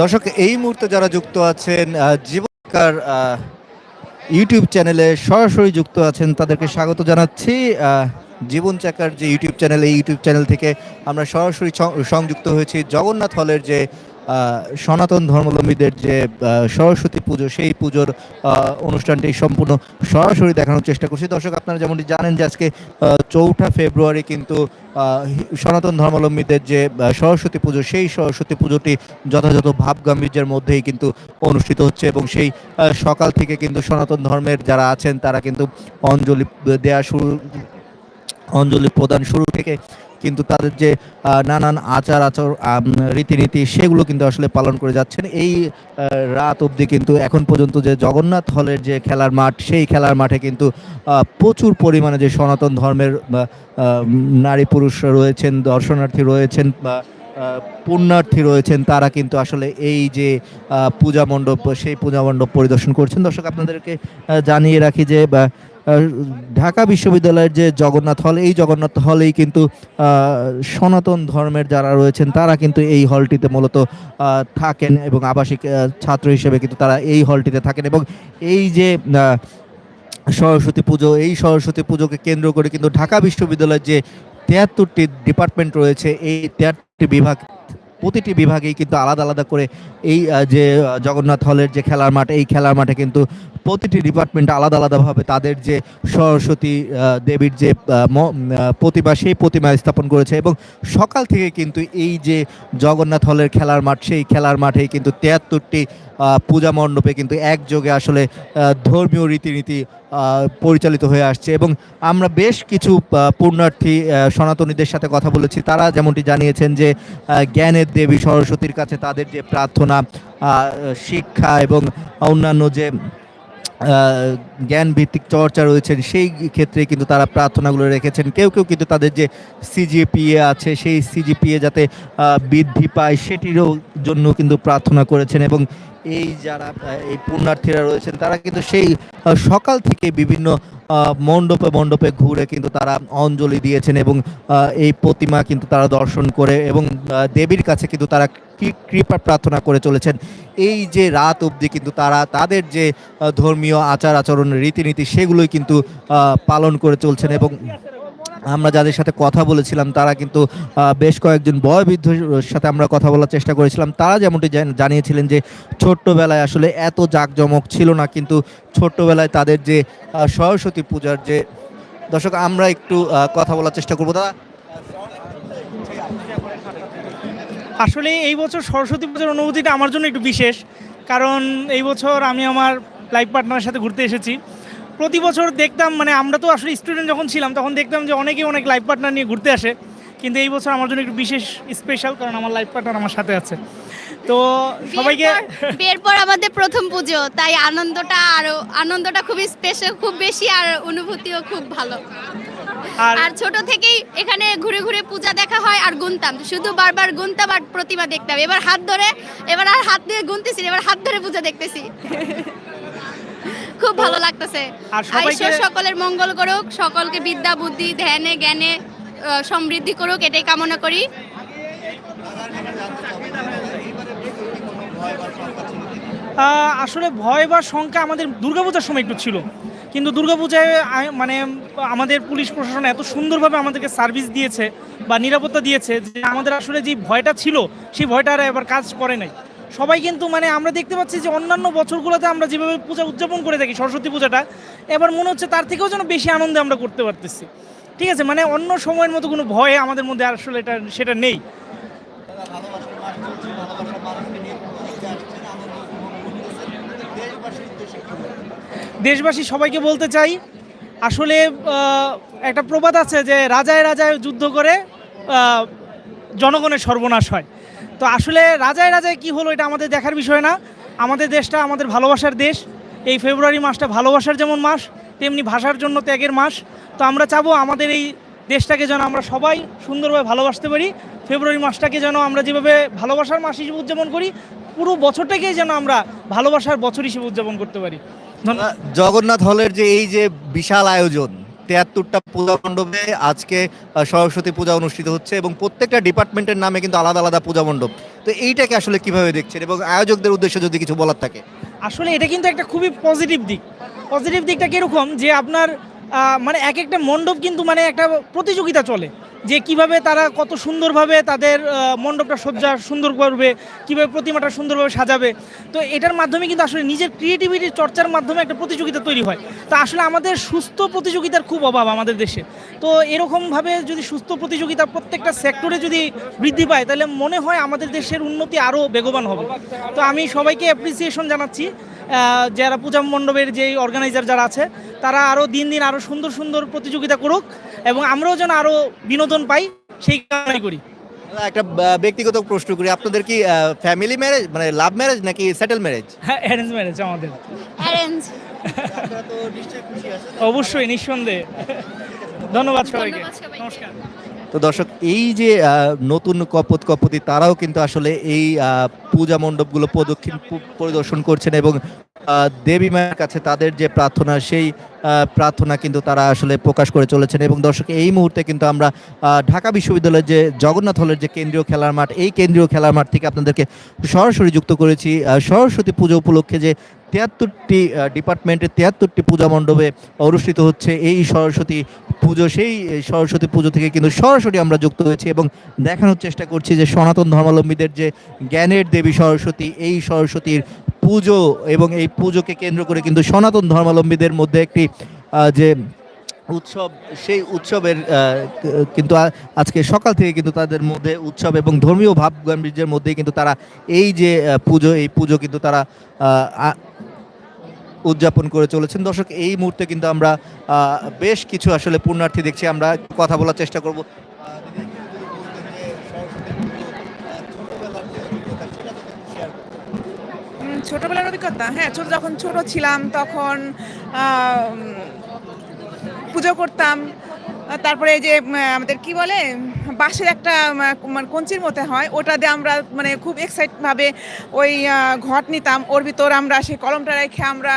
দর্শক, এই মুহূর্তে যারা যুক্ত আছেন জীবনকার ইউটিউব চ্যানেলে সরাসরি যুক্ত আছেন, তাদেরকে স্বাগত জানাচ্ছি। জীবন চাকার যে ইউটিউব চ্যানেল, এই ইউটিউব চ্যানেল থেকে আমরা সরাসরি সংযুক্ত হয়েছি জগন্নাথ হলের যে সনাতন ধর্মাবলম্বীদের যে সরস্বতী পুজো, সেই পুজোর অনুষ্ঠানটি সম্পূর্ণ সরাসরি দেখানোর চেষ্টা করছি। দর্শক, আপনারা যেমনটি জানেন যে আজকে চৌঠা ফেব্রুয়ারি কিন্তু সনাতন ধর্মাবলম্বীদের যে সরস্বতী পুজো, সেই সরস্বতী পুজোটি যথাযথ ভাব গাম্ভীর্যের মধ্যেই কিন্তু অনুষ্ঠিত হচ্ছে এবং সেই সকাল থেকে কিন্তু সনাতন ধর্মের যারা আছেন, তারা কিন্তু অঞ্জলি দেয়া শুরু, অঞ্জলি প্রদান শুরু থেকে কিন্তু তাদের যে নানান আচার আচর রীতিনীতি সেগুলো কিন্তু আসলে পালন করে যাচ্ছেন। এই রাত অবধি কিন্তু এখন পর্যন্ত যে জগন্নাথ হলের যে খেলার মাঠ, সেই খেলার মাঠে কিন্তু প্রচুর পরিমাণে যে সনাতন ধর্মের নারী পুরুষ রয়েছেন, দর্শনার্থী রয়েছেন, বা পুণ্যার্থী রয়েছেন, তারা কিন্তু আসলে এই যে পূজা মণ্ডপ, সেই পূজা মণ্ডপ পরিদর্শন করছেন। দর্শক, আপনাদেরকে জানিয়ে রাখি যে ঢাকা বিশ্ববিদ্যালয়ের যে জগন্নাথ হল, এই জগন্নাথ হলেই কিন্তু সনাতন ধর্মের যারা রয়েছেন, তারা কিন্তু এই হলটিতে মূলত থাকেন এবং আবাসিক ছাত্র হিসেবে কিন্তু তারা এই হলটিতে থাকেন এবং এই যে সরস্বতী পুজো, এই সরস্বতী পুজোকে কেন্দ্র করে কিন্তু ঢাকা বিশ্ববিদ্যালয়ের যে তিয়াত্তরটি ডিপার্টমেন্ট রয়েছে, এই তেয়াত্তরটি বিভাগ, প্রতিটি বিভাগেই কিন্তু আলাদা আলাদা করে এই যে জগন্নাথ হলের যে খেলার মাঠ, এই খেলার মাঠে কিন্তু প্রতিটি ডিপার্টমেন্ট আলাদা আলাদাভাবে তাদের যে সরস্বতী দেবীর যে প্রতিমা, সেই প্রতিমা স্থাপন করেছে এবং সকাল থেকে কিন্তু এই যে জগন্নাথ হলের খেলার মাঠ, সেই খেলার মাঠেই কিন্তু তিয়াত্তরটি পূজা মণ্ডপে কিন্তু একযোগে আসলে ধর্মীয় রীতিনীতি পরিচালিত হয়ে আসছে এবং আমরা বেশ কিছু পুণ্যার্থী সনাতনীদের সাথে কথা বলেছি। তারা যেমনটি জানিয়েছেন যে জ্ঞানের দেবী সরস্বতীর কাছে তাদের যে প্রার্থনা শিক্ষা এবং অন্যান্য যে জ্ঞান ভিত্তিক চর্চা রয়েছেন, সেই ক্ষেত্রে কিন্তু তারা প্রার্থনাগুলো রেখেছেন। কেউ কেউ কিন্তু তাদের যে সিজিপিএ আছে, সেই সিজিপিএ যাতে বৃদ্ধি পায়, সেটিরও জন্য কিন্তু প্রার্থনা করেছেন এবং এই যারা এই পুণ্যার্থীরা রয়েছেন, তারা কিন্তু সেই সকাল থেকে বিভিন্ন মণ্ডপে মণ্ডপে ঘুরে কিন্তু তারা অঞ্জলি দিয়েছেন এবং এই প্রতিমা কিন্তু তারা দর্শন করে এবং দেবীর কাছে কিন্তু তারা কৃপা প্রার্থনা করে চলেছেন। এই যে রাত অবধি কিন্তু তারা তাদের যে ধর্মীয় আচার আচরণ, রীতিনীতি, সেগুলোই কিন্তু পালন করে চলছেন এবং আমরা যাদের সাথে কথা বলেছিলাম, তারা কিন্তু বেশ কয়েকজন বয়বৃদ্ধর সাথে আমরা কথা বলার চেষ্টা করেছিলাম। তারা যেমনটি জানিয়েছিলেন যে, ছোট্টবেলায় আসলে এত জাঁকজমক ছিল না, কিন্তু ছোট্টবেলায় তাদের যে সরস্বতী পূজার যে, দর্শক, আমরা একটু কথা বলার চেষ্টা করব। দাদা? আসলে এই বছর সরস্বতী পূজার অনুভূতিটা আমার জন্য একটু বিশেষ। কারণ এই বছর আমি আমার লাইফ পার্টনারের সাথে ঘুরতে এসেছি। প্রতি বছর দেখতাম মানে আমরা তো আসলে স্টুডেন্ট যখন ছিলাম তখন দেখতাম যে অনেকেই অনেক লাইফ পার্টনার নিয়ে ঘুরতে আসে। কিন্তু এই বছর আমার জন্য একটু বিশেষ স্পেশাল কারণ আমার লাইফ পার্টনার আমার সাথে আছে। তো সবাইকে বিয়ের পর- আমাদের প্রথম পুজো তাই আনন্দটা আরও আনন্দটা খুবই স্পেশাল খুব বেশি আর অনুভূতিও খুব ভালো। আর ছোট থেকেই এখানে ঘুরে ঘুরে পূজা দেখা হয় আর গুনতাম। শুধু বারবার গুনতাম আর প্রতিমা দেখতাম। এবার হাত ধরে এবার আর হাত দিয়ে গুনতেছি এবার হাত ধরে পূজা দেখতেছি। খুব ভালো লাগতেছে। ঈশ্বর সকলের মঙ্গল করুক সকলকে বিদ্যা বুদ্ধি ধ্যানে জ্ঞানে সমৃদ্ধি করুক এটাই কামনা করি। আসলে ভয় বা শঙ্কা আমাদের দুর্গাপূজার সময় একটু ছিল। কিন্তু দুর্গাপূজায় মানে আমাদের পুলিশ প্রশাসন এত সুন্দরভাবে আমাদেরকে সার্ভিস দিয়েছে বা নিরাপত্তা দিয়েছে যে আমাদের আসলে যে ভয়টা ছিল সেই ভয়টা আর এবার কাজ করে নাই। সবাই কিন্তু মানে আমরা দেখতে পাচ্ছি যে অন্যান্য বছরগুলোতে আমরা যেভাবে পূজা উদযাপন করে থাকি সরস্বতী পূজাটা, এবার মনে হচ্ছে তার থেকেও যেন বেশি আনন্দে আমরা করতে পারতেছি। ঠিক আছে মানে অন্য সময়ের মতো কোনো ভয় আমাদের মধ্যে আসলে এটা, সেটা নেই। দেশবাসী সবাইকে বলতে চাই, আসলে একটা প্রবাদ আছে যে রাজায় রাজায় যুদ্ধ করে জনগণের সর্বনাশ হয়। তো আসলে রাজায় রাজায় কি হলো এটা আমাদের দেখার বিষয় না। আমাদের দেশটা আমাদের ভালোবাসার দেশ। এই ফেব্রুয়ারি মাসটা ভালোবাসার যেমন মাস, তেমনি ভাষার জন্য ত্যাগের মাস। তো আমরা চাবো আমাদের এই দেশটাকে যেন আমরা সবাই সুন্দরভাবে ভালোবাসতে পারি। ফেব্রুয়ারি মাসটাকে যেন আমরা যেভাবে ভালোবাসার মাস হিসেবে উদযাপন করি, পুরো বছরটাকেই যেন আমরা ভালোবাসার বছর হিসেবে উদযাপন করতে পারি। জগন্নাথ হলের যে এই যে বিশাল আয়োজন তিয়াত্তরটা পূজা মণ্ডপে আজকে সরস্বতী পূজা অনুষ্ঠিত হচ্ছে এবং প্রত্যেকটা ডিপার্টমেন্টের নামে কিন্তু আলাদা আলাদা পূজা মণ্ডপ। তো এইটাকে আসলে কীভাবে দেখছেন এবং আয়োজকদের উদ্দেশ্যে যদি কিছু বলার থাকে? আসলে এটা কিন্তু একটা খুবই পজিটিভ দিক। পজিটিভ দিকটা কীরকম যে আপনার মানে এক একটা মণ্ডপ কিন্তু মানে একটা প্রতিযোগিতা চলে। যে কীভাবে তারা কত সুন্দরভাবে তাদের মণ্ডপটা সজ্জা সুন্দর করবে, কীভাবে প্রতিমাটা সুন্দরভাবে সাজাবে। তো এটার মাধ্যমে কিন্তু আসলে নিজের ক্রিয়েটিভিটির চর্চার মাধ্যমে একটা প্রতিযোগিতা তৈরি হয়। তা আসলে আমাদের সুস্থ প্রতিযোগিতার খুব অভাব আমাদের দেশে। তো এরকমভাবে যদি সুস্থ প্রতিযোগিতা প্রত্যেকটা সেক্টরে যদি বৃদ্ধি পায়, তাহলে মনে হয় আমাদের দেশের উন্নতি আরও বেগবান হবে। তো আমি সবাইকে অ্যাপ্রিসিয়েশন জানাচ্ছি যারা পূজা মণ্ডপের যে অর্গানাইজার যারা আছে, তারা আরও দিন দিন আরও সুন্দর সুন্দর প্রতিযোগিতা করুক এবং আমরাও যেন আরও বিনোদন পাই সেই কারণেই করি। একটা ব্যক্তিগত প্রশ্ন করি। আপনাদের কি ফ্যামিলি ম্যারেজ মানে লাভ ম্যারেজ নাকি সেটেল ম্যারেজ হ্যাঁ অ্যারেঞ্জ ম্যারেজ আমাদের। অ্যারেঞ্জ অবশ্যই নিঃসন্দেহে। ধন্যবাদ সবাইকে। নমস্কার। তো দর্শক এই যে আহ, নতুন কপত কপতি তারাও কিন্তু আসলে এই আহ, পূজা মণ্ডপগুলো প্রদক্ষিণ পরিদর্শন করছেন এবং দেবী মায়ের কাছে তাদের যে প্রার্থনা, সেই প্রার্থনা কিন্তু তারা আসলে প্রকাশ করে চলেছেন এবং দর্শক, এই মুহূর্তে কিন্তু আমরা ঢাকা বিশ্ববিদ্যালয়ের যে জগন্নাথ হলের যে কেন্দ্রীয় খেলার মাঠ, এই কেন্দ্রীয় খেলার মাঠ থেকে আপনাদেরকে সরাসরি যুক্ত করেছি। সরস্বতী পুজো উপলক্ষে যে তিয়াত্তরটি ডিপার্টমেন্টের তিয়াত্তরটি পূজা মণ্ডপে অনুষ্ঠিত হচ্ছে, এই সরস্বতী পুজো, সেই সরস্বতী পুজো থেকে কিন্তু সরাসরি আমরা যুক্ত হয়েছি এবং দেখানোর চেষ্টা করছি যে সনাতন ধর্মাবলম্বীদের যে জ্ঞানের দেবী সরস্বতী, এই সরস্বতীর পুজো এবং এই পুজোকে কেন্দ্র করে কিন্তু সনাতন ধর্মাবলম্বীদের মধ্যে একটি যে উৎসব, সেই উৎসবের কিন্তু আজকে সকাল থেকে কিন্তু তাদের মধ্যে উৎসব এবং ধর্মীয় ভাব গাম্ভীর্যের মধ্যে কিন্তু তারা এই যে পুজো, এই পুজো কিন্তু তারা উদযাপন করে চলেছেন। দর্শক, এই মুহূর্তে কিন্তু আমরা বেশ কিছু আসলে পুণ্যার্থী দেখছি। আমরা কথা বলার চেষ্টা করব। ছোটবেলার অভিজ্ঞতা? হ্যাঁ ছোট যখন ছোট ছিলাম, তখন পুজো করতাম। তারপরে যে আমাদের কি বলে, বাঁশের একটা মানে কঞ্চির মতো হয়, ওটা দিয়ে আমরা মানে খুব এক্সাইটভাবে ওই ঘট নিতাম। ওর ভিতর আমরা সেই কলমটা রেখে আমরা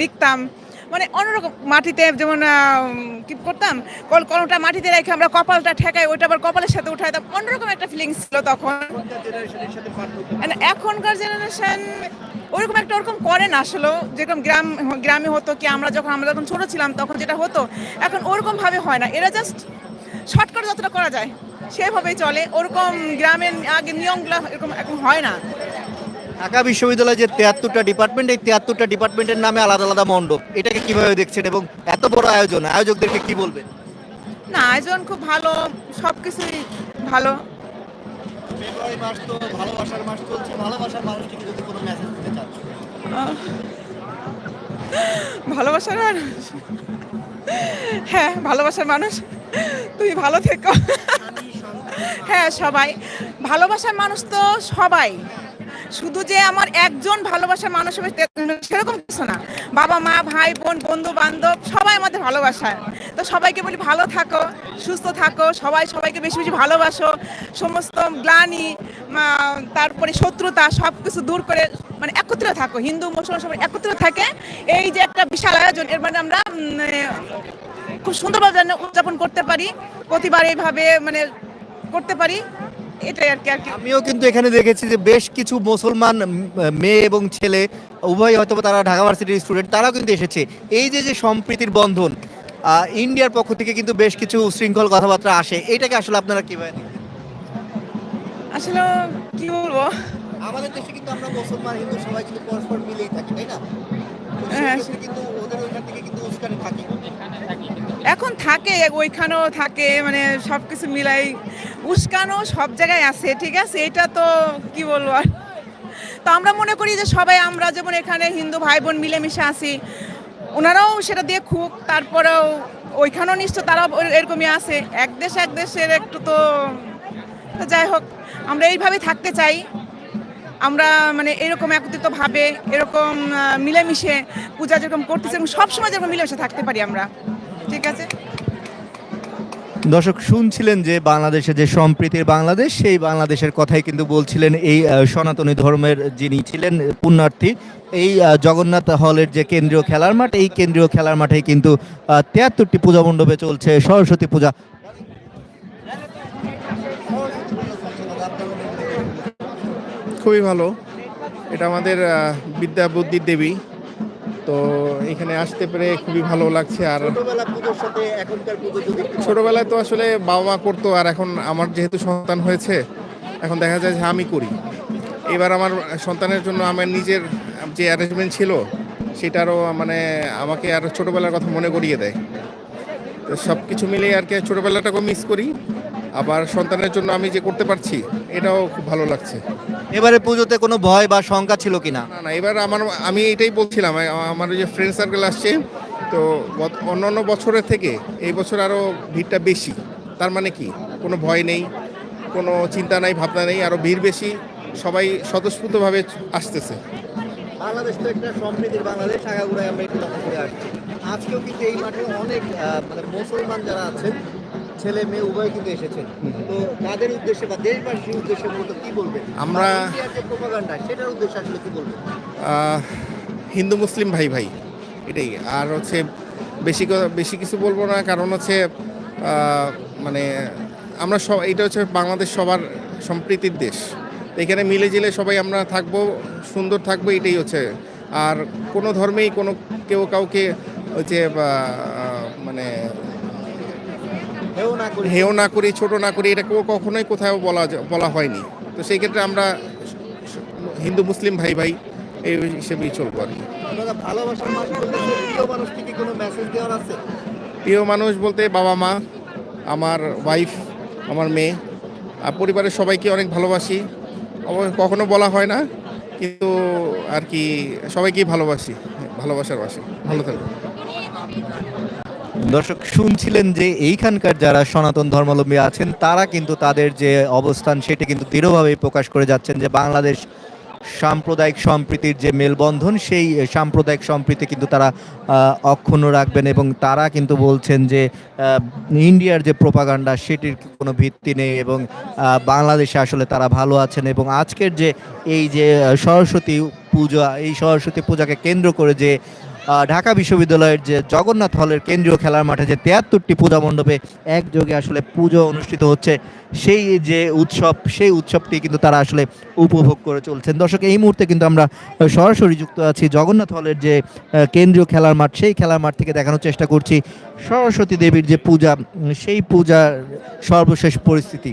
লিখতাম। মানে অন্যরকম মাটিতে যেমন কি করতাম? কল কলমটা মাটিতে রেখে আমরা কপালটা ঠেকাই, ওইটা আবার কপালের সাথে উঠাই উঠাইতাম। অন্যরকম একটা ফিলিংস ছিল তখন। এখনকার জেনারেশন ওরকম একটা ওরকম করে না আসলে যেরকম গ্রাম, গ্রামে হতো কি, আমরা যখন আমরা যখন ছোট ছিলাম, তখন যেটা হতো, এখন ওরকম ভাবে হয় না। এরা জাস্ট শর্টকাট যতটা করা যায়, সেভাবেই চলে। ওরকম গ্রামের আগে নিয়মগুলো এরকম এখন হয় না। ঢাকা বিশ্ববিদ্যালয়ে যে তিয়াত্তরটা ডিপার্টমেন্ট এই তিয়াত্তরটা ডিপার্টমেন্টের নামে আলাদা আলাদা মণ্ডপ। এটাকে কীভাবে দেখছেন এবং এত বড় আয়োজন? আয়োজকদেরকে কি বলবেন? না আয়োজন খুব ভালো সব কিছুই ভালো। ফেব্রুয়ারি মাস তো ভালোবাসার মাস চলছে ভালোবাসার মানুষটিকে যদি কোনো মেসেজ দিতে চান। ভালোবাসার মানুষ হ্যাঁ ভালোবাসার মানুষ তুমি ভালো থেকো। হ্যাঁ সবাই। ভালোবাসার মানুষ তো সবাই। শুধু যে আমার একজন ভালোবাসার মানুষ হবে সেরকম কিছু না। বাবা, মা, ভাই, বোন, বন্ধু, বান্ধব, সবাই আমাদের ভালোবাসায়। তো সবাইকে বলি ভালো থাকো, সুস্থ থাকো, সবাই সবাইকে বেশি বেশি ভালোবাসো। সমস্ত গ্লানি তারপরে শত্রুতা সব কিছু দূর করে মানে একত্রে থাকো। হিন্দু, মুসলমান সবাই একত্রে থাকে। এই যে একটা বিশাল আয়োজন, এর মানে আমরা খুব সুন্দরভাবে উদযাপন করতে পারি, প্রতিবার এইভাবে মানে করতে পারি। এটাই আর কি আর কি। আমিও কিন্তু এখানে দেখেছি যে বেশ কিছু মুসলমান মেয়ে এবং ছেলে উভয় হয়তো তারা ঢাকা ভার্সিটির স্টুডেন্ট তারাও কিন্তু এসেছে। এই যে যে সম্প্রীতির বন্ধন ইন্ডিয়ার পক্ষ থেকে কিন্তু বেশ কিছু শৃঙ্খল কথাবার্তা আসে। এটাকে আসলে আপনারা কীভাবে? আসলে কি বলব? আমাদের দেশে কিন্তু আমরা মুসলমান হিন্দু সবাই কিন্তু পরস্পর মিলেই থাকি তাই না? হ্যাঁ। কিন্তু ওদের ওইখান থেকে কিন্তু উস্কানি থাকে। এখন থাকে, ওইখানেও থাকে মানে সব কিছু মিলাই। উস্কানো সব জায়গায় আছে, ঠিক আছে? এটা তো কি বলব আর? তো আমরা মনে করি যে সবাই আমরা যেমন এখানে হিন্দু ভাই বোন মিলেমিশে আছি, ওনারাও সেটা দেখুক, তারপরেও ওইখানেও নিশ্চয় তারা এরকমই আছে। এক দেশ, এক দেশের একটু তো যাই হোক, আমরা এইভাবে থাকতে চাই। আমরা মানে এরকম একত্রিত ভাবে, এরকম মিলেমিশে পূজা যেরকম করতেছি, এবং সবসময় যেরকম মিলেমিশে থাকতে পারি আমরা। ঠিক আছে? দর্শক শুনছিলেন যে বাংলাদেশে যে সম্প্রীতির বাংলাদেশ সেই বাংলাদেশের কথাই কিন্তু বলছিলেন এই সনাতনী ধর্মের যিনি ছিলেন পুণ্যার্থী এই জগন্নাথ হলের যে কেন্দ্রীয় খেলার মাঠ এই কেন্দ্রীয় খেলার মাঠেই কিন্তু তিয়াত্তরটি পূজা মণ্ডপে চলছে সরস্বতী পূজা। খুবই ভালো। এটা আমাদের বিদ্যা বুদ্ধির দেবী। তো এখানে আসতে পেরে খুবই ভালো লাগছে আর ছোটবেলায় তো আসলে বাবা মা করতো আর এখন আমার যেহেতু সন্তান হয়েছে এখন দেখা যায় যে আমি করি। এবার আমার সন্তানের জন্য আমার নিজের যে অ্যারেঞ্জমেন্ট ছিল সেটারও মানে আমাকে আর ছোটবেলার কথা মনে করিয়ে দেয়। তো সব কিছু মিলিয়ে আর কি ছোটবেলাটাকেও মিস করি। আবার সন্তানের জন্য আমি যে করতে পারছি এটাও খুব ভালো লাগছে। এবারে পুজোতে কোনো ভয় বা শঙ্কা ছিল কিনা? না না এবার আমার আমি এটাই বলছিলাম আমার ওই যে ফ্রেন্ড সার্কেল আসছে তো অন্যান্য বছরের থেকে এই বছর আরও ভিড়টা বেশি। তার মানে কি? কোনো ভয় নেই কোনো চিন্তা নাই ভাবনা নেই আরও ভিড় বেশি সবাই স্বতঃস্ফূর্তভাবে আসতেছে। বাংলাদেশ তো একটা সমৃদ্ধির বাংলাদেশ আগাগোড়ায় আমরা একটু লক্ষ্য করে আসছি। আজকেও কিন্তু এই মাঠে অনেক মানে মুসলমান যারা আছেন ছেলে মেয়ে উভয় কিন্তু এসেছেন। তো তাদের উদ্দেশ্যে বা দেশবাসীর উদ্দেশ্যে মূলত কি বলবেন? আমরা- যে প্রোপাগান্ডা সেটার উদ্দেশ্যে আসলে কি বলবেন? হিন্দু মুসলিম ভাই ভাই এটাই। আর হচ্ছে বেশি বেশি কিছু বলব না কারণ হচ্ছে মানে আমরা সব এটা হচ্ছে বাংলাদেশ সবার সম্প্রীতির দেশ। এখানে মিলে জিলে সবাই আমরা থাকব সুন্দর থাকব এটাই হচ্ছে। আর কোনো ধর্মেই কোনো কেউ কাউকে হচ্ছে মানে হেও না করি। ছোট না করি এটা কখনোই কোথাও বলা বলা হয়নি। তো সেই ক্ষেত্রে আমরা হিন্দু মুসলিম ভাই ভাই এই হিসেবেই চলবো আর কি। প্রিয় মানুষ বলতে বাবা মা আমার ওয়াইফ আমার মেয়ে আর পরিবারের সবাইকে অনেক ভালোবাসি। কখনো বলা হয় না কিন্তু আর কি সবাইকেই ভালোবাসি ভালোবাসার বাসি। ভালো থাকবে দর্শক, শুনছিলেন যে এইখানকার যারা সনাতন ধর্মাবলম্বী আছেন, তারা কিন্তু তাদের যে অবস্থান, সেটি কিন্তু দৃঢ়ভাবে প্রকাশ করে যাচ্ছেন যে বাংলাদেশ সাম্প্রদায়িক সম্প্রীতির যে মেলবন্ধন, সেই সাম্প্রদায়িক সম্প্রীতি কিন্তু তারা অক্ষুণ্ণ রাখবেন এবং তারা কিন্তু বলছেন যে ইন্ডিয়ার যে প্রোপাগান্ডা, সেটির কোনো ভিত্তি নেই এবং বাংলাদেশে আসলে তারা ভালো আছেন এবং আজকের যে এই যে সরস্বতী পূজা, এই সরস্বতী পূজাকে কেন্দ্র করে যে ঢাকা বিশ্ববিদ্যালয়ের যে জগন্নাথ হলের কেন্দ্রীয় খেলার মাঠে যে তিয়াত্তরটি পূজা মণ্ডপে একযোগে আসলে পুজো অনুষ্ঠিত হচ্ছে, সেই যে উৎসব, সেই উৎসবটি কিন্তু তারা আসলে উপভোগ করে চলছেন। দর্শক, এই মুহূর্তে কিন্তু আমরা সরাসরি যুক্ত আছি জগন্নাথ হলের যে কেন্দ্রীয় খেলার মাঠ, সেই খেলার মাঠ থেকে দেখানোর চেষ্টা করছি। সরস্বতী দেবীর যে পূজা সেই পূজার সর্বশেষ পরিস্থিতি।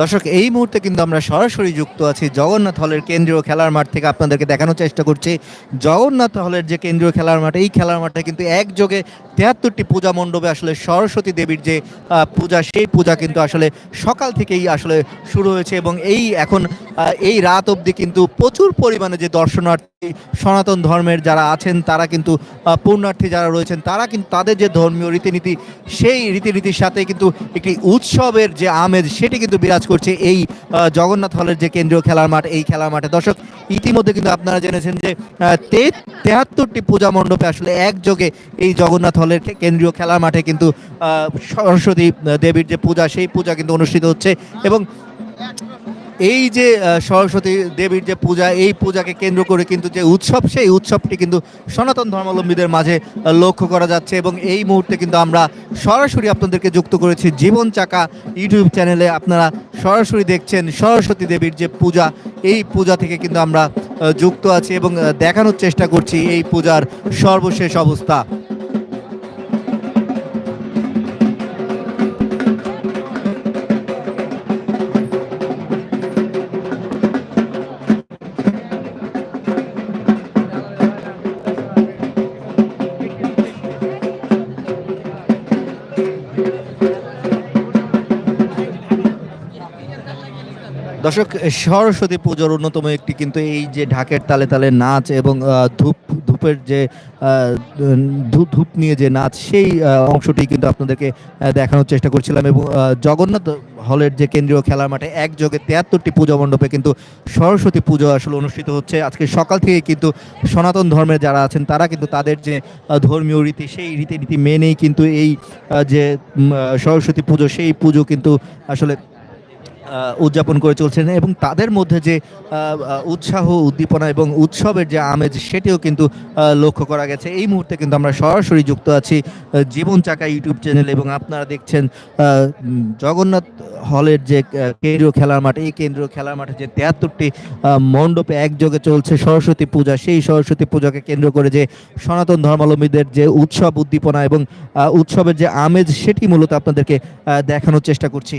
দর্শক, এই মুহূর্তে কিন্তু আমরা সরাসরি যুক্ত আছি জগন্নাথ হলের কেন্দ্রীয় খেলার মাঠ থেকে। আপনাদেরকে দেখানোর চেষ্টা করছি, জগন্নাথ হলের যে কেন্দ্রীয় খেলার মাঠ, এই খেলার মাঠে কিন্তু একযোগে তেহাত্তরটি পূজা মণ্ডপে আসলে সরস্বতী দেবীর যে পূজা, সেই পূজা কিন্তু আসলে সকাল থেকেই আসলে শুরু হয়েছে এবং এই এখন এই রাত অবধি কিন্তু প্রচুর পরিমাণে যে দর্শনার্থী, সনাতন ধর্মের যারা আছেন, তারা কিন্তু পূর্ণার্থী যারা রয়েছেন, তারা কিন্তু তাদের যে ধর্মীয় রীতিনীতি, সেই রীতিনীতির সাথে কিন্তু একটি উৎসবের যে আমেজ, সেটি কিন্তু বিরাজ করছে এই জগন্নাথ হলের যে কেন্দ্রীয় খেলার মাঠ, এই খেলার মাঠে। দর্শক, ইতিমধ্যে কিন্তু আপনারা জেনেছেন যে তে- তেহাত্তরটি পূজা মণ্ডপে আসলে একযোগে এই জগন্নাথ হলের কেন্দ্রীয় খেলার মাঠে কিন্তু সরস্বতী দেবীর যে পূজা, সেই পূজা কিন্তু অনুষ্ঠিত হচ্ছে এবং এই যে সরস্বতী দেবীর যে পূজা, এই পূজাকে কেন্দ্র করে কিন্তু যে উৎসব, সেই উৎসবটি কিন্তু সনাতন ধর্মাবলম্বীদের মাঝে লক্ষ্য করা যাচ্ছে এবং এই মুহূর্তে কিন্তু আমরা সরাসরি আপনাদেরকে যুক্ত করেছি জীবন চাকা ইউটিউব চ্যানেলে। আপনারা সরাসরি দেখছেন সরস্বতী দেবীর যে পূজা, এই পূজা থেকে কিন্তু আমরা যুক্ত আছি এবং দেখানোর চেষ্টা করছি এই পূজার সর্বশেষ অবস্থা। দর্শক, সরস্বতী পুজোর অন্যতম একটি কিন্তু এই যে ঢাকের তালে তালে নাচ এবং ধূপ, ধূপের যে ধূপ ধূপ নিয়ে যে নাচ, সেই অংশটি কিন্তু আপনাদেরকে দেখানোর চেষ্টা করছিলাম এবং জগন্নাথ হলের যে কেন্দ্রীয় খেলার মাঠে একযোগে তেয়াত্তরটি পূজা মণ্ডপে কিন্তু সরস্বতী পুজো আসলে অনুষ্ঠিত হচ্ছে। আজকে সকাল থেকে কিন্তু সনাতন ধর্মের যারা আছেন, তারা কিন্তু তাদের যে ধর্মীয় রীতি, সেই রীতিনীতি মেনেই কিন্তু এই যে সরস্বতী পুজো, সেই পুজো কিন্তু আসলে উদযাপন করে চলছেন এবং তাদের মধ্যে যে উৎসাহ, উদ্দীপনা এবং উৎসবের যে আমেজ সেটিও কিন্তু লক্ষ্য করা গেছে। এই মুহূর্তে কিন্তু আমরা সরাসরি যুক্ত আছি জীবন চাকা ইউটিউব চ্যানেল এবং আপনারা দেখছেন জগন্নাথ হলের যে কেন্দ্রীয় খেলার মাঠ, এই কেন্দ্রীয় খেলার মাঠে যে তেহাত্তরটি মণ্ডপে একযোগে চলছে সরস্বতী পূজা, সেই সরস্বতী পূজাকে কেন্দ্র করে যে সনাতন ধর্মাবলম্বীদের যে উৎসব, উদ্দীপনা এবং উৎসবের যে আমেজ সেটি মূলত আপনাদেরকে দেখানোর চেষ্টা করছি।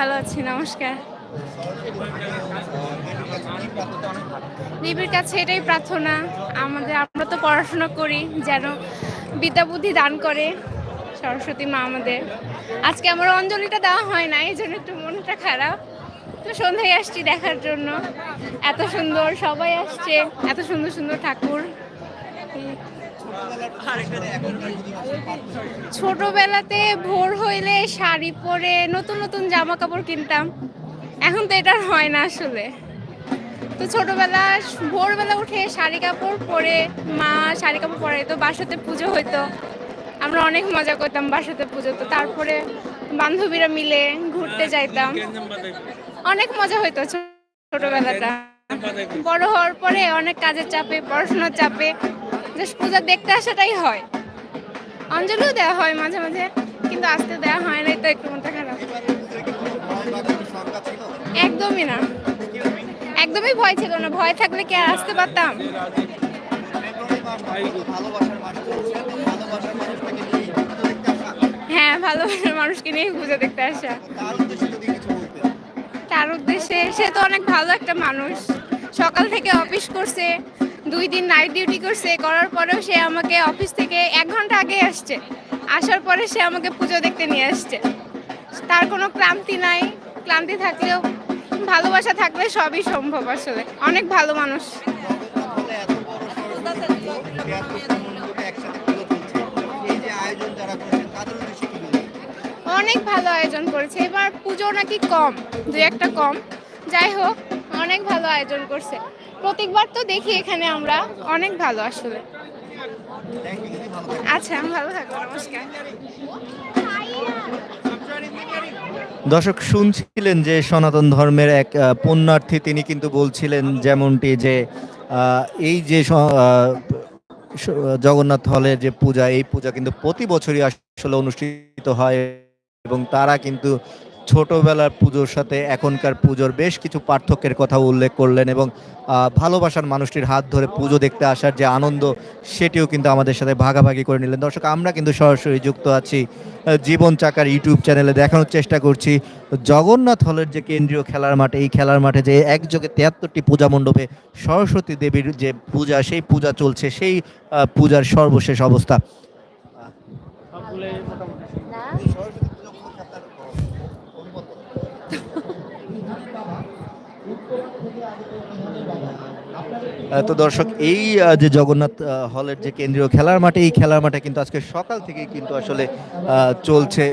ভালো আছি, নমস্কার। দেবীর কাছে এটাই প্রার্থনা। আমাদের, আমরা তো পড়াশোনা করি, যেন বিদ্যা বুদ্ধি দান করে সরস্বতী মা আমাদের। আজকে আমার অঞ্জলিটা দেওয়া হয় না, এই জন্য একটু মনটা খারাপ। তো সন্ধ্যায় আসছি দেখার জন্য। এত সুন্দর, সবাই আসছে। এত সুন্দর সুন্দর ঠাকুর। ছোটবেলাতে ভোর হইলে শাড়ি পরে নতুন নতুন জামা কাপড় কিনতাম। এখন তো এটা হয় না আসলে। তো ছোটবেলা ভোরবেলা উঠে শাড়ি কাপড় পরে মা শাড়ি কাপড় পরে তো বাসাতে পুজো হইতো। আমরা অনেক মজা করতাম বাসাতে পুজো তো তারপরে বান্ধবীরা মিলে ঘুরতে যাইতাম। অনেক মজা হইতো ছোটবেলাটা। বড় হওয়ার পরে অনেক কাজের চাপে পড়াশোনার চাপে জাস্ট পূজা দেখতে আসাটাই হয়। অঞ্জলিও দেওয়া হয় মাঝে মাঝে, কিন্তু আসতে দেওয়া হয় নাই, তো একটু মনটা খারাপ। একদমই না। একদমই ভয় ছিল না, ভয় থাকলে কি আর আসতে পারতাম? হ্যাঁ ভালোবাসার মানুষকে নিয়ে পুজো দেখতে আসা। তার উদ্দেশ্যে সে তো অনেক ভালো একটা মানুষ। সকাল থেকে অফিস করছে দুই দিন নাইট ডিউটি করছে, করার পরেও সে আমাকে অফিস থেকে এক ঘণ্টা আগে আসছে। আসার পরে সে আমাকে পুজো দেখতে নিয়ে আসছে। তার কোনো ক্লান্তি নাই, ক্লান্তি থাকলেও ভালোবাসা থাকলে সবই সম্ভব আসলে। অনেক ভালো মানুষ। অনেক ভালো আয়োজন করেছে। এবার পুজো নাকি কম, দুই একটা কম। যাই হোক, অনেক ভালো আয়োজন করছে। প্রত্যেকবার তো দেখি এখানে আমরা। অনেক ভালো আসলে। আচ্ছা ভালো নমস্কার। দর্শক, শুনছিলেন যে সনাতন ধর্মের এক পুণ্যার্থী, তিনি কিন্তু বলছিলেন যেমনটি যে এই যে জগন্নাথ হলের যে পূজা, এই পূজা কিন্তু প্রতি বছরই আসলে অনুষ্ঠিত হয় এবং তারা কিন্তু ছোটবেলার পুজোর সাথে এখনকার পুজোর বেশ কিছু পার্থক্যের কথা উল্লেখ করলেন এবং ভালোবাসার মানুষটির হাত ধরে পুজো দেখতে আসার যে আনন্দ, সেটিও কিন্তু আমাদের সাথে ভাগাভাগি করে নিলেন। দর্শক, আমরা কিন্তু সরাসরি যুক্ত আছি জীবন চাকার ইউটিউব চ্যানেলে দেখানোর চেষ্টা করছি। জগন্নাথ হলের যে কেন্দ্রীয় খেলার মাঠে, এই খেলার মাঠে যে একযোগে তেহাত্তরটি পূজা মণ্ডপে সরস্বতী দেবীর যে পূজা, সেই পূজা চলছে, সেই পূজার সর্বশেষ অবস্থা। তো দর্শক, এই যে জগন্নাথ হলের যে কেন্দ্রীয় খেলার মাঠে, এই খেলার মাঠে কিন্তু আজকে সকাল থেকেই কিন্তু আসলে চলছে।